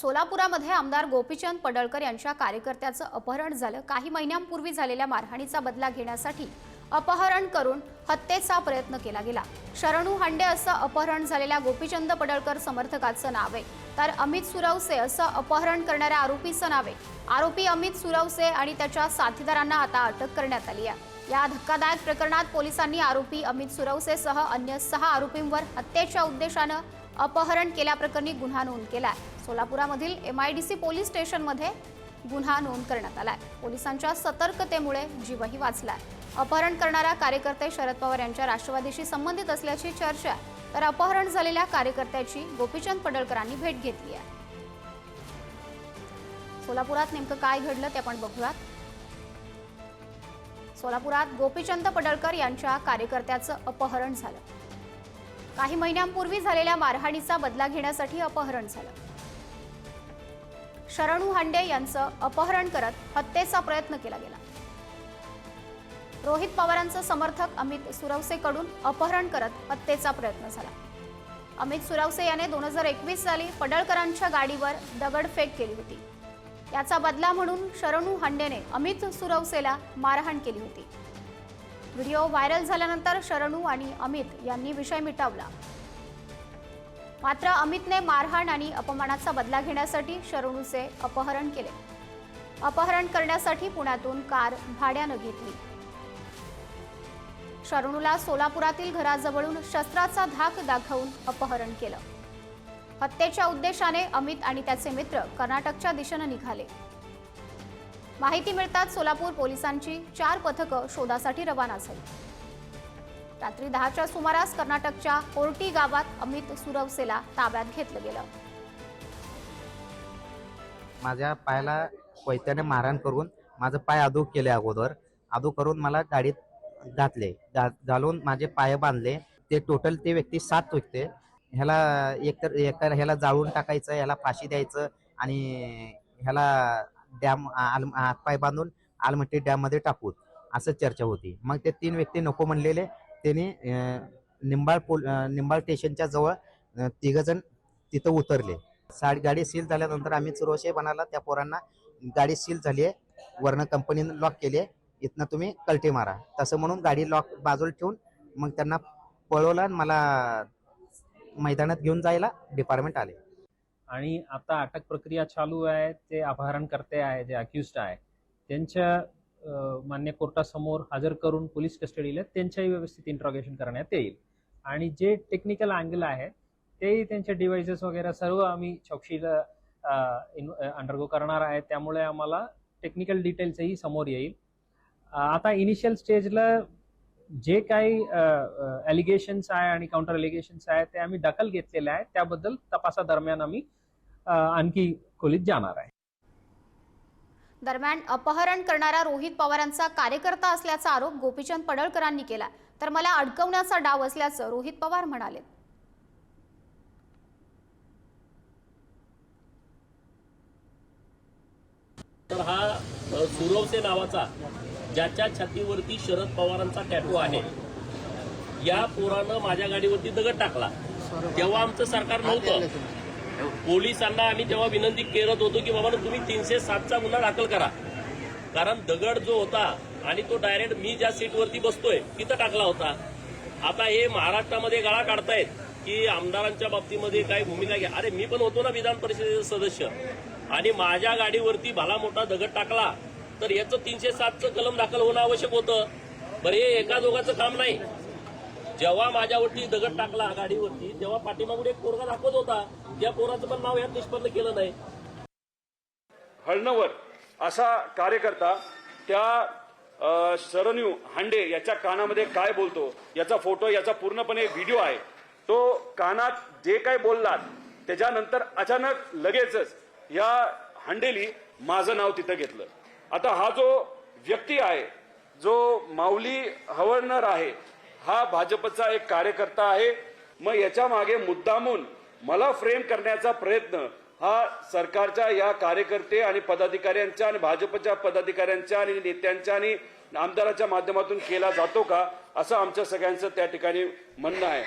सोलापुरामध्ये आमदार गोपीचंद पडळकर यांच्या कार्यकर्त्याचं अपहरण झालं. काही महिन्यांपूर्वी झालेल्या मारहाणीचा बदला घेण्यासाठी अपहरण करून हत्येचा प्रयत्न केला गेला. शरणू हांडे असं अपहरण झालेल्या गोपीचंद पडळकर समर्थकाचं नाव आहे. तर अमित सुरवसे असं अपहरण करणाऱ्या आरोपीचं नाव आहे. आरोपी अमित सुरवसे आणि त्याच्या साथीदारांना आता अटक करण्यात आली आहे. या धक्कादायक प्रकरणात पोलिसांनी आरोपी अमित सुरवसेसह अन्य सहा आरोपींवर हत्येच्या उद्देशानं अपहरण केल्याप्रकरणी गुन्हा नोंद केला सोलापुरामधील M I D C police स्टेशनमध्ये गुन्हा नोंद करण्यात आलाय. पोलिसांच्या सतर्कतेमुळे जीवही वाचलाय. अपहरण करणारा कार्यकर्ते शरद पवार यांच्या राष्ट्रवादीशी संबंधित असल्याची चर्चा आहे तर अपहरण झालेल्या कार्यकर्त्याची गोपीचंद पडळकरांनी भेट घेतली आहे. सोलापुरात नेमकं काय घडलं ते आपण बघूयात. सोलापुरात गोपीचंद पडळकर यांच्या कार्यकर्त्याचं अपहरण झालं. काही महिन्यांपूर्वी झालेल्या मारहाणीचा बदला घेण्यासाठी अपहरण झालं. शरणू हांडे यांचं अपहरण करत हत्येचा प्रयत्न केला गेला. रोहित पवारांचं समर्थक अमित सुरवसेकडून अपहरण करत हत्येचा प्रयत्न झाला. अमित सुरवसे याने दोन हजार एकवीस साली पडळकरांच्या गाडीवर दगडफेक केली होती. याचा बदला म्हणून शरणू हांडेने अमित सुरवसेला मारहाण केली होती. व्हिडिओ व्हायरल झाल्यानंतर शरणू आणि अमित यांनी विषय मिटवला. मात्र अमितने मारहाण आणि अपमानाचा बदला घेण्यासाठी शरणूचे अपहरण केले. अपहरण करण्यासाठी पुण्यातून कार भाड्यानं घेतली. शरणूला सोलापुरातील घराजवळून शस्त्राचा धाक दाखवून अपहरण केलं. हत्येच्या उद्देशाने अमित आणि त्याचे मित्र कर्नाटकच्या दिशेनं निघाले. माहिती मिळताच सोलापूर पोलिसांची चार पथकं शोधासाठी रवाना झाली. रात्री दहाच्या सुमारास कर्नाटकच्या कोर्टी गावात अमित सुरवसेला ताब्यात घेतलं गेलं. माझ्या पायाला कोयत्याने मारहाण करून माझं पाय अदू केले अगोदर. अदू करून मला गाडीत घातले. घालून माझे पाय बांधले. ते टोटल ते व्यक्ती सात व्यक्ती ह्याला एकतर एका ह्याला जाळून टाकायचं ह्याला फाशी द्यायचं आणि ह्याला डॅम आल हातपाय बांधून आलमट्टी डॅममध्ये टाकू असं चर्चा होती. मग ते तीन व्यक्ती नको म्हणलेले. त्यांनी निंबाळ पोल निंबाळ स्टेशनच्या जवळ तिघजण तिथं उतरले. साडी गाडी सील झाल्यानंतर आम्ही चुरवशे बनाला त्या पोरांना गाडी सील झाली आहे वरनं कंपनीनं लॉक केली आहे इथनं तुम्ही कलटी मारा. तसं म्हणून गाडी लॉक बाजूला ठेवून मग त्यांना पळवलं आणि मला मैदानात घेऊन जायला डिपार्टमेंट आले. आणि आता अटक प्रक्रिया चालू आहे ते अपहरणकर्ते आहे जे अक्युस्ड आहे. त्यांच्या मान्य कोर्टासमोर हजर करून पोलीस कस्टडीला त्यांच्याही व्यवस्थित इंट्रॉगेशन करण्यात येईल. आणि जे टेक्निकल अँगल आहे तेही त्यांचे डिव्हाइसेस वगैरे सर्व आम्ही चौकशीला अंडरगो करणार आहे. त्यामुळे आम्हाला टेक्निकल डिटेल्सही समोर येईल. आता इनिशियल स्टेजला जे काही एलिगेशन्स आहे आणि काउंटर एलिगेशन्स आहे ते आम्ही दखल घेतलेले आहे. त्याबद्दल तपासादरम्यान आम्ही आणखी खोलीत जाणार आहे. दरम्यान अपहरण करणारा रोहित पवारांचा कार्यकर्ता असल्याचा आरोप गोपीचंद पडळकरांनी केला. तर मला अडकवण्याचा डाव असल्याचं रोहित पवार म्हणाले. तर हा सुरवसे नावाचा ज्याच्या छातीवरती शरद पवारांचा टॅटू आहे या पोरानं माझ्या गाडीवरती दगड टाकला. तेव्हा आमचं सरकार नव्हतं. पोलिसांना आम्ही तेव्हा विनंती करत होतो की बाबा तुम्ही तीनशे सातचा गुन्हा दाखल करा. कारण दगड जो होता आणि तो डायरेक्ट मी ज्या सीटवरती बसतोय तिथं टाकला होता. आता हे महाराष्ट्रामध्ये गाळा काढतायत की आमदारांच्या बाबतीमध्ये काय भूमिका घ्या. अरे मी पण होतो ना विधान परिषदेचे सदस्य. आणि माझ्या गाडीवरती भला मोठा दगड टाकला तर याचं तीनशे सातचं कलम दाखल होणं आवश्यक होतं. बरं हे एका दोघाचं काम नाही. जेव्हा माझ्यावरती दगड टाकला गाडीवरती तेव्हा पाठीमागून एक पोरगा दाखवत होता. त्या पोराचं पण नाव यात निष्पन्न केलं नाही. हळणवर असा कार्यकर्ता त्या सरन्यू हांडे याच्या कानामध्ये काय बोलतो याचा फोटो याचा पूर्णपणे व्हिडिओ आहे. तो कानात जे काय बोललात त्याच्यानंतर अचानक लगेचच या हांडेली माझं नाव तिथं घेतलं. आता हा जो व्यक्ती आहे जो माऊली हवळणार आहे हा भाजपचा एक कार्यकर्ता आहे. मग याच्या मागे मुद्दामून मला फ्रेम करण्याचा प्रयत्न हा सरकारच्या या कार्यकर्ते आणि पदाधिकाऱ्यांच्या आणि भाजपच्या पदाधिकाऱ्यांच्या आणि नेत्यांच्या आणि आमदाराच्या माध्यमातून केला जातो का असं आमच्या सगळ्यांचं त्या ठिकाणी म्हणणं आहे.